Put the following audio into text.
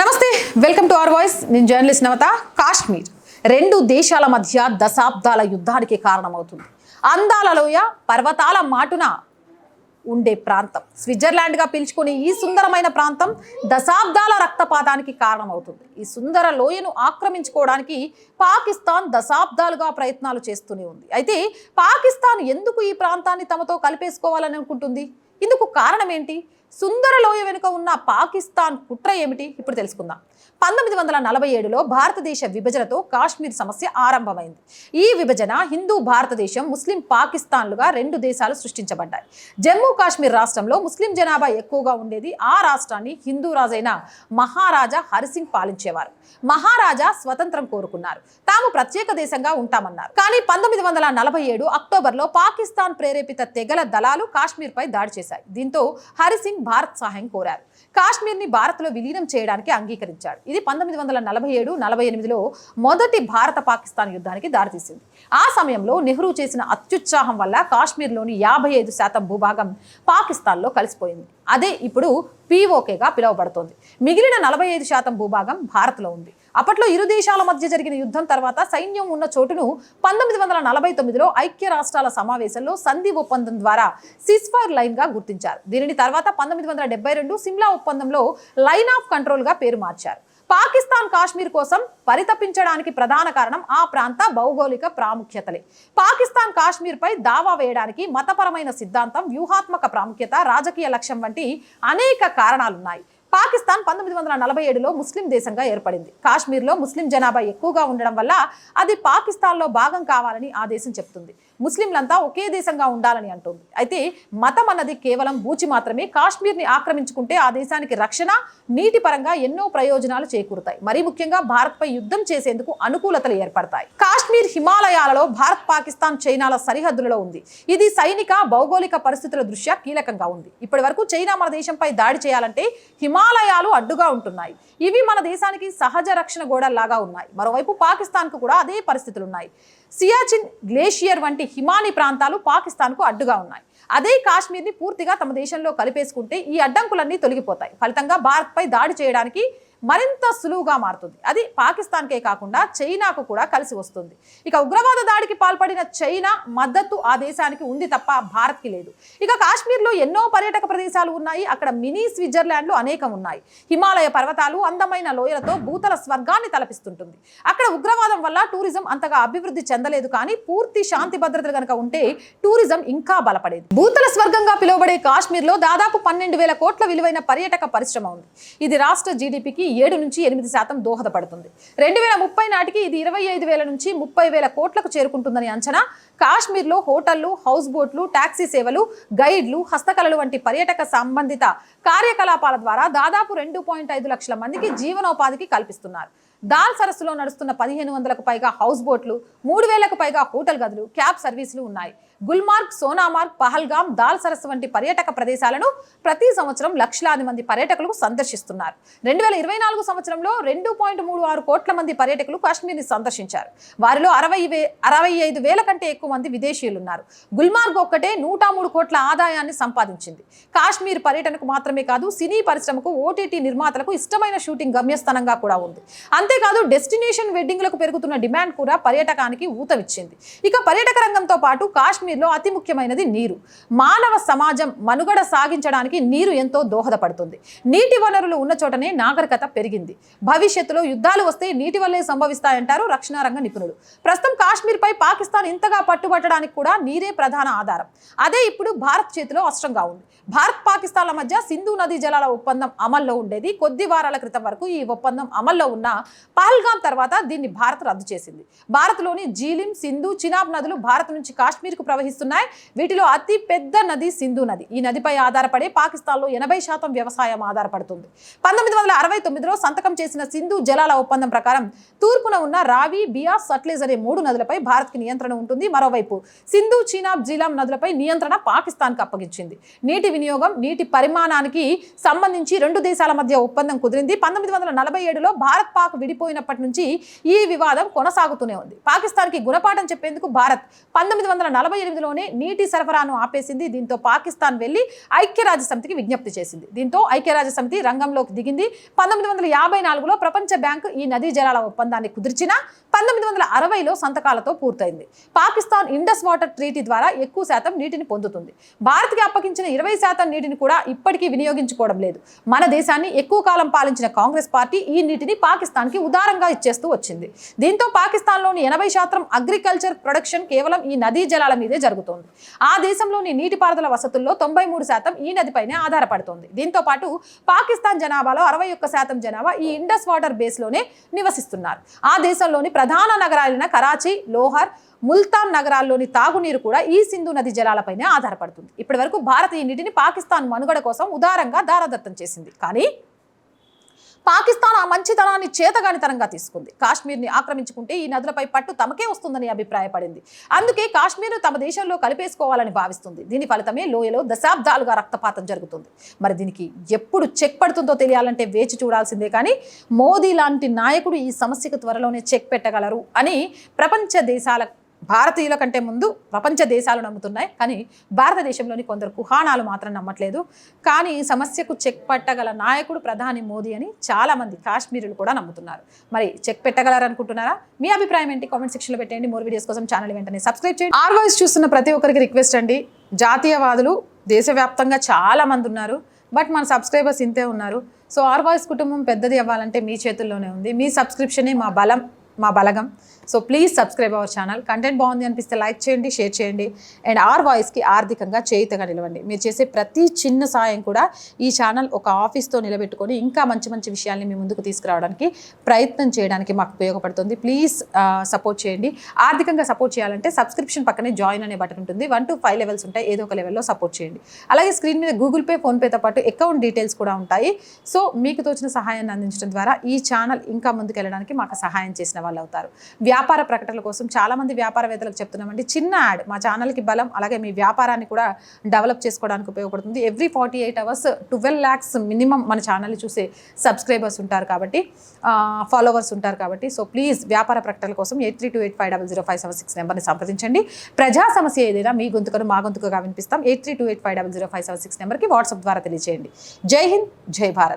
నమస్తే welcome to our voice. నేను journalist Navatha Kashmir. రెండు దేశాల మధ్య దశాబ్దాల యుద్ధానికి కారణమవుతుంది. అందాల లోయ పర్వతాల మాటున ఉండే ప్రాంతం. స్విట్జర్లాండ్గా పిలుచుకునే ఈ సుందరమైన ప్రాంతం దశాబ్దాల రక్తపాతానికి కారణమవుతుంది. ఈ సుందర లోయను ఆక్రమించుకోవడానికి పాకిస్తాన్ దశాబ్దాలుగా ప్రయత్నాలు చేస్తూనే ఉంది. అయితే పాకిస్తాన్ ఎందుకు ఈ ప్రాంతాన్ని తమతో కలిపేసుకోవాలని అనుకుంటుంది ఇందుకు కారణం ఏంటి? సుందర లోయ వెనుక ఉన్న పాకిస్తాన్ కుట్ర ఏమిటి? ఇప్పుడు తెలుసుకుందాం. పంతొమ్మిది వందల నలభై ఏడులో భారతదేశ విభజనతో కాశ్మీర్ సమస్య ఆరంభమైంది. ఈ విభజన హిందూ భారతదేశం ముస్లిం పాకిస్తాన్లుగా రెండు దేశాలు సృష్టించబడ్డాయి. జమ్మూ కాశ్మీర్ రాష్ట్రంలో ముస్లిం జనాభా ఎక్కువగా ఉండేది. ఆ రాష్ట్రాన్ని హిందూ రాజైన మహారాజా హరిసింగ్ పాలించేవారు. మహారాజా స్వతంత్రం కోరుకున్నారు. తాము ప్రత్యేక దేశంగా ఉంటామన్నారు. కానీ పంతొమ్మిది వందల నలభై ఏడు అక్టోబర్లో పాకిస్తాన్ ప్రేరేపిత తెగల దళాలు కాశ్మీర్పై దాడి చేశారు చేశాయి. దీంతో హరిసింగ్ భారత్ సహాయం కోరారు. కాశ్మీర్ని భారత్లో విలీనం చేయడానికి అంగీకరించాడు. ఇది పంతొమ్మిది వందల నలభై ఏడు నలభై ఎనిమిదిలో మొదటి భారత పాకిస్తాన్ యుద్ధానికి దారితీసింది. ఆ సమయంలో నెహ్రూ చేసిన అత్యుత్సాహం వల్ల కాశ్మీర్లోని యాభై ఐదు శాతం భూభాగం పాకిస్తాన్లో కలిసిపోయింది. అదే ఇప్పుడు పీఓకేగా పిలువబడుతోంది. మిగిలిన నలభై ఐదు శాతం భూభాగం భారత్లో ఉంది. అప్పట్లో ఇరు దేశాల మధ్య జరిగిన యుద్ధం తర్వాత సైన్యం ఉన్న చోటును పంతొమ్మిది వందల నలభై తొమ్మిదిలో ఐక్య రాష్ట్రాల సమావేశంలో సంధి ఒప్పందం ద్వారా సిస్ఫైర్ లైన్గా గుర్తించారు. దీనిని తర్వాత పంతొమ్మిది వందల డెబ్బై రెండు సిమ్లా ఒప్పందంలో లైన్ ఆఫ్ కంట్రోల్గా పేరు మార్చారు. పాకిస్తాన్ కాశ్మీర్ కోసం పరితపించడానికి ప్రధాన కారణం ఆ ప్రాంత భౌగోళిక ప్రాముఖ్యతలే. పాకిస్తాన్ కాశ్మీర్పై దావా వేయడానికి మతపరమైన సిద్ధాంతం వ్యూహాత్మక ప్రాముఖ్యత రాజకీయ లక్ష్యం వంటి అనేక కారణాలున్నాయి. పాకిస్తాన్ పంతొమ్మిది వందల నలభై ఏడులో ముస్లిం దేశంగా ఏర్పడింది. కాశ్మీర్లో ముస్లిం జనాభా ఎక్కువగా ఉండడం వల్ల అది పాకిస్తాన్లో భాగం కావాలని ఆ దేశం చెప్తుంది. ముస్లింలంతా ఒకే దేశంగా ఉండాలని అంటుంది. అయితే మతం అన్నది కేవలం బూచి మాత్రమే కాశ్మీర్ని ఆక్రమించుకుంటే ఆ దేశానికి రక్షణ నీటి పరంగా ఎన్నో ప్రయోజనాలు చేకూరుతాయి. మరీ ముఖ్యంగా భారత్పై యుద్ధం చేసేందుకు అనుకూలతలు ఏర్పడతాయి. కాశ్మీర్ హిమాలయాలలో భారత్ పాకిస్తాన్ చైనాల సరిహద్దులలో ఉంది. ఇది సైనిక భౌగోళిక పరిస్థితుల దృష్ట్యా కీలకంగా ఉంది. ఇప్పటి వరకు చైనా మన దేశంపై దాడి చేయాలంటే హిమాలయాలు అడ్డుగా ఉంటున్నాయి. ఇవి మన దేశానికి సహజ రక్షణ గోడల్లాగా ఉన్నాయి. మరోవైపు పాకిస్తాన్కు కూడా అదే పరిస్థితులు ఉన్నాయి సియాచిన్ గ్లేషియర్ వంటి హిమాలయ ప్రాంతాలు పాకిస్తాన్కు అడ్డుగా ఉన్నాయి. అదే కాశ్మీర్ని పూర్తిగా తమ దేశంలో కలిపేసుకుంటే ఈ అడ్డంకులన్నీ తొలగిపోతాయి. ఫలితంగా భారత్పై దాడి చేయడానికి మరింత సులువుగా మారుతుంది. అది పాకిస్తాన్కే కాకుండా చైనాకు కూడా కలిసి వస్తుంది. ఇక ఉగ్రవాద దాడికి పాల్పడిన చైనా మద్దతు ఆ దేశానికి ఉంది తప్ప భారత్కి లేదు. ఇక కాశ్మీర్లో ఎన్నో పర్యాటక ప్రదేశాలు ఉన్నాయి. అక్కడ మినీ స్విట్జర్లాండ్లు అనేకం ఉన్నాయి. హిమాలయ పర్వతాలు అందమైన లోయలతో భూతల స్వర్గాన్ని తలపిస్తుంటుంది. అక్కడ ఉగ్రవాదం వల్ల టూరిజం అంతగా అభివృద్ధి చెందలేదు కానీ పూర్తి శాంతి భద్రతలు కనుక ఉంటే టూరిజం ఇంకా బలపడేది. భూతల స్వర్గంగా పిలువబడే కాశ్మీర్లో దాదాపు పన్నెండు వేల కోట్ల విలువైన పర్యాటక పరిశ్రమ ఉంది. ఇది రాష్ట్ర జీడిపికి ఏడు నుంచి ఎనిమిది శాతం దోహదపడుతుంది. రెండు వేల ముప్పై నాటికి ఇది ఇరవై ఐదు వేల నుంచి ముప్పై వేల కోట్లకు చేరుకుంటుందని అంచనా. కాశ్మీర్లో హోటళ్ళు హౌస్ బోట్లు టాక్సీ సేవలు గైడ్లు హస్తకళలు వంటి పర్యాటక సంబంధిత కార్యకలాపాల ద్వారా దాదాపు రెండు పాయింట్ ఐదు లక్షల మందికి జీవనోపాధికి కల్పిస్తున్నారు. దాల్ సరస్సులో నడుస్తున్న పదిహేను వందలకు పైగా హౌస్ బోట్లు మూడు వేలకు పైగా హోటల్ గదులు క్యాబ్ సర్వీసులు ఉన్నాయి. గుల్మార్గ్ సోనామార్గ్ పహల్గామ్ దాల్ సరస్సు వంటి పర్యాటక ప్రదేశాలను ప్రతి సంవత్సరం లక్షలాది మంది పర్యాటకులు సందర్శిస్తున్నారు. రెండు వేల ఇరవై నాలుగు సంవత్సరంలో రెండు పాయింట్ మూడు ఆరు కోట్ల మంది పర్యాటకులు కాశ్మీర్ని సందర్శించారు. వారిలో అరవై వే అరవై ఐదు వేల కంటే ఎక్కువ మంది విదేశీయులు ఉన్నారు గుల్మార్గ్ ఒక్కటే నూట మూడు కోట్ల ఆదాయాన్ని సంపాదించింది. కాశ్మీర్ పర్యటనకు మాత్రమే కాదు సినీ పరిశ్రమకు ఓటీటీ నిర్మాతలకు ఇష్టమైన షూటింగ్ గమ్యస్థానంగా కూడా ఉంది. అంతేకాదు డెస్టినేషన్ వెడ్డింగ్లకు పెరుగుతున్న డిమాండ్ కూడా పర్యాటకానికి ఊతమిచ్చింది. ఇక పర్యాటక రంగంతో పాటు కాశ్మీర్లో అతి ముఖ్యమైనది నీరు. మానవ సమాజం మనుగడ సాగించడానికి నీరు ఎంతో దోహదపడుతుంది. నీటి వనరులు ఉన్న చోటనే నాగరికత పెరిగింది. భవిష్యత్తులో యుద్ధాలు వస్తే నీటి వల్లే సంభవిస్తాయంటారు రక్షణ రంగ నిపుణులు. ప్రస్తుతం కాశ్మీర్పై పాకిస్తాన్ ఇంతగా పట్టుబట్టడానికి కూడా నీరే ప్రధాన ఆధారం. అదే ఇప్పుడు భారత్ చేతిలో అస్త్రంగా ఉంది. భారత్ పాకిస్తాన్ల మధ్య సింధు నదీ జలాల ఒప్పందం అమల్లో ఉండేది. కొద్ది వారాల క్రితం వరకు ఈ ఒప్పందం అమల్లో ఉన్న పహల్గాం తర్వాత దీన్ని భారత్ రద్దు చేసింది. భారత్లోని జీలిం సింధు చినాబ్ నదులు భారత్ నుంచి కాశ్మీర్కు ప్రవహిస్తున్నాయి. వీటిలో అతి పెద్ద నది సింధు నది. ఈ నదిపై ఆధారపడే పాకిస్తాన్లో ఎనభై శాతం వ్యవసాయం ఆధారపడుతుంది. పంతొమ్మిది వందల అరవై తొమ్మిదిలో సంతకం చేసిన సింధు జలాల ఒప్పందం ప్రకారం తూర్పున ఉన్న రావి బియాస్ సట్లేజ్ అనే మూడు నదులపై భారత్కి నియంత్రణ ఉంటుంది. మరోవైపు సింధు చీనాబ్ జీలాం నదులపై నియంత్రణ పాకిస్తాన్కు అప్పగించింది. నీటి వినియోగం నీటి పరిమాణానికి సంబంధించి రెండు దేశాల మధ్య ఒప్పందం కుదిరింది. పంతొమ్మిది వందల నలభై ఏడులో భారత్ పాక్ విడిపోయినప్పటి నుంచి ఈ వివాదం కొనసాగుతూనే ఉంది. పాకిస్తాన్కి గుణపాఠం చెప్పేందుకు భారత్ పంతొమ్మిది వందల నలభై ఎనిమిదిలోనే నీటి సరఫరాను ఆపేసింది. దీంతో పాకిస్తాన్ వెళ్ళి ఐక్యరాజ్య సమితికి విజ్ఞప్తి చేసింది. దీంతో ఐక్యరాజ్య సమితి రంగంలోకి దిగింది. పంతొమ్మిది వందల యాభై నాలుగులో ప్రపంచ బ్యాంకు ఈ నదీ జలాల ఒప్పందాన్ని కుదిర్చినా పంతొమ్మిది వందల అరవైలో సంతకాలతో పూర్తయింది. పాకిస్తాన్ ఇండస్ వాటర్ ట్రీటీ ద్వారా ఎక్కువ శాతం నీటిని పొందుతుంది. భారత్కి అప్పగించిన ఇరవై శాతం నీటిని కూడా ఇప్పటికీ వినియోగించుకోవడం లేదు. మన దేశాన్ని ఎక్కువ కాలం పాలించిన కాంగ్రెస్ పార్టీ ఈ నీటిని పాకిస్తాన్కి ఉదారంగా ఇచ్చేస్తూ వచ్చింది. దీంతో పాకిస్తాన్లోని ఎనభై శాతం అగ్రికల్చర్ ప్రొడక్షన్ కేవలం ఈ నదీ జలాల మీదే జరుగుతోంది. ఆ దేశంలోని నీటిపారుదల వసతుల్లో తొంభై మూడు శాతం ఈ నదిపైనే ఆధారపడుతోంది. దీంతో పాటు పాకిస్తాన్ జనాభాలో అరవై ఒక్క శాతం జనాభా ఈ ఇండస్ వాటర్ బేస్లోనే నివసిస్తున్నారు. ఆ దేశంలోని ప్రధాన నగరాలైన కరాచీ లోహర్ ముల్తాన్ నగరాల్లోని తాగునీరు కూడా ఈ సింధు నది జలాలపైనే ఆధారపడుతుంది. ఇప్పటి వరకు భారత్ ఈ నీటిని పాకిస్తాన్ మనుగడ కోసం ఉదారంగా దారదత్తం చేసింది. కానీ పాకిస్తాన్ ఆ మంచితనాన్ని చేతగానితనంగా తీసుకుంది. కాశ్మీర్ని ఆక్రమించుకుంటే ఈ నదులపై పట్టు తమకే వస్తుందని అభిప్రాయపడింది. అందుకే కాశ్మీర్ను తమ దేశంలో కలిపేసుకోవాలని భావిస్తుంది. దీని ఫలితమే లోయలో దశాబ్దాలుగా రక్తపాతం జరుగుతుంది. మరి దీనికి ఎప్పుడు చెక్ పడుతుందో తెలియాలంటే వేచి చూడాల్సిందే కానీ మోదీ లాంటి నాయకుడు ఈ సమస్యకు త్వరలోనే చెక్ పెట్టగలరు అని ప్రపంచ దేశాల భారతీయుల కంటే ముందు ప్రపంచ దేశాలు నమ్ముతున్నాయి. కానీ భారతదేశంలోని కొందరు కుహానాలు మాత్రం నమ్మట్లేదు. కానీ సమస్యకు చెక్ పట్టగల నాయకుడు ప్రధాని మోదీ అని చాలామంది కాశ్మీరులు కూడా నమ్ముతున్నారు. మరి చెక్ పెట్టగలరనుకుంటున్నారా? మీ అభిప్రాయం ఏంటి? కామెంట్ సెక్షన్లో పెట్టండి మోర్ వీడియోస్ కోసం ఛానల్ వెంటనే సబ్స్క్రైబ్ చేయండి. ఆర్ వాయిస్ చూస్తున్న ప్రతి ఒక్కరికి రిక్వెస్ట్ అండి. జాతీయవాదులు దేశవ్యాప్తంగా చాలా మంది ఉన్నారు. బట్ మన సబ్స్క్రైబర్స్ ఇంతే ఉన్నారు. సో ఆర్ వాయిస్ కుటుంబం పెద్దది అవ్వాలంటే మీ చేతుల్లోనే ఉంది. మీ సబ్స్క్రిప్షనే మా బలం. మా బలగం. So please subscribe our channel content బాగుంది అనిపిస్తే లైక్ చేయండి షేర్ చేయండి. అండ్ ఆర్ వాయిస్కి ఆర్థికంగా చేయుతగా నిలవండి. మీరు చేసే ప్రతి చిన్న సాయం కూడా ఈ ఛానల్ ఒక ఆఫీస్తో నిలబెట్టుకొని ఇంకా మంచి మంచి విషయాల్ని మీ ముందుకు తీసుకురావడానికి ప్రయత్నం చేయడానికి మాకు ఉపయోగపడుతుంది. ప్లీజ్ సపోర్ట్ చేయండి. ఆర్థికంగా సపోర్ట్ చేయాలంటే సబ్స్క్రిప్షన్ పక్కనే జాయిన్ అనే బటన్ ఉంటుంది. వన్ టు ఫైవ్ లెవెల్స్ ఉంటాయి. ఏదో ఒక లెవెల్లో సపోర్ట్ చేయండి. అలాగే స్క్రీన్ మీద గూగుల్ పే ఫోన్పేతో పాటు అకౌంట్ డీటెయిల్స్ కూడా ఉంటాయి. సో మీకు తోచిన సహాయాన్ని అందించడం ద్వారా ఈ ఛానల్ ఇంకా ముందుకు వెళ్ళడానికి మాకు సహాయం చేసిన వాళ్ళు అవుతారు వ్యాపార ప్రకటనల కోసం చాలామంది వ్యాపారవేత్తలకు చెప్తున్నామండి చిన్న యాడ్ మా ఛానల్కి బలం అలాగే మీ వ్యాపారాన్ని కూడా డెవలప్ చేసుకోవడానికి ఉపయోగపడుతుంది. Every forty eight hours twelve lakhs minimum మన ఛానల్ చూసే సబ్స్క్రైబర్స్ ఉంటారు కాబట్టి ఫాలోవర్స్ ఉంటారు కాబట్టి సో ప్లీజ్ వ్యాపార ప్రకటనల కోసం eight three two eight five double zero five seven six నెంబర్ని సంప్రదించండి. ప్రజా సమస్య ఏదైనా మీ గొంతుకను మా గొంతుకగా వినిపిస్తాం. Eight three two eight five double zero five seven six నెంబర్కి వాట్సాప్ ద్వారా తెలియజేయండి జై హింద్ జై భారత్.